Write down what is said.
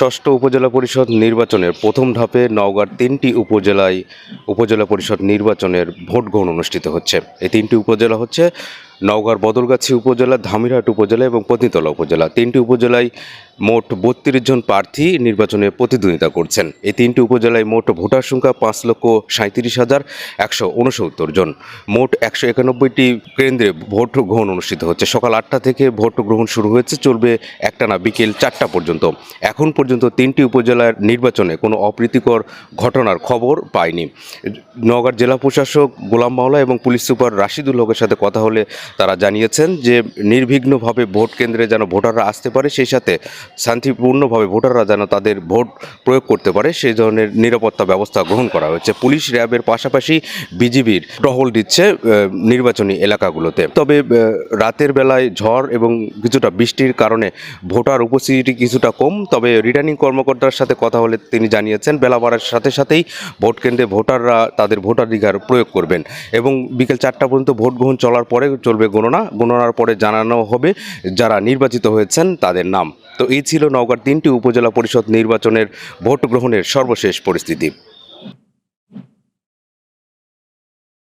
ষষ্ঠ উপজেলা পরিষদ নির্বাচনের প্রথম ধাপে নওগাঁর তিনটি উপজেলায় উপজেলা পরিষদ নির্বাচনের ভোট গ্রহণ অনুষ্ঠিত হচ্ছে। এই তিনটি উপজেলা হচ্ছে নওগাঁর বদরগাছি উপজেলা, ধামিরহাট উপজেলা এবং পত্নীতলা উপজেলা। তিনটি উপজেলায় মোট বত্রিশ জন প্রার্থী নির্বাচনে প্রতিদ্বন্দ্বিতা করছেন। এই তিনটি উপজেলায় মোট ভোটার সংখ্যা পাঁচ লক্ষ সাঁত্রিশ হাজার একশো জন। মোট একশো একানব্বইটি কেন্দ্রে ভোট গ্রহণ অনুষ্ঠিত হচ্ছে। সকাল আটটা থেকে ভোট গ্রহণ শুরু হয়েছে, চলবে একটানা বিকেল চারটা পর্যন্ত। এখন পর্যন্ত তিনটি উপজেলার নির্বাচনে কোনো অপ্রীতিকর ঘটনার খবর পায়নি নওগাঁর জেলা প্রশাসক গোলাম মাওলা এবং পুলিশ সুপার রাশিদুল হকের সাথে কথা হলে তারা জানিয়েছেন যে নির্বিঘ্নভাবে ভোট কেন্দ্রে যেন ভোটাররা আসতে পারে, সেই সাথে শান্তিপূর্ণভাবে ভোটাররা যেন তাদের ভোট প্রয়োগ করতে পারে, সেই ধরনের নিরাপত্তা ব্যবস্থা গ্রহণ করা হয়েছে। পুলিশ র্যাবের পাশাপাশি বিজিবির টহল দিচ্ছে নির্বাচনী এলাকাগুলোতে। তবে রাতের বেলায় ঝড় এবং কিছুটা বৃষ্টির কারণে ভোটার উপস্থিতি কিছুটা কম, তবে রিটার্নিং কর্মকর্তার সাথে কথা হলে তিনি জানিয়েছেন, বেলা বাড়ার সাথে সাথেই ভোট কেন্দ্রে ভোটাররা তাদের ভোটাধিকার প্রয়োগ করবেন এবং বিকেল চারটা পর্যন্ত ভোট গ্রহণ চলার পরে চলবে গণনা, গণনার পরে জানানো হবে যারা নির্বাচিত হয়েছেন তাদের নাম। তো এই ছিল নওগাঁর তিনটি উপজেলা পরিষদ নির্বাচনের ভোট গ্রহণের সর্বশেষ পরিস্থিতি।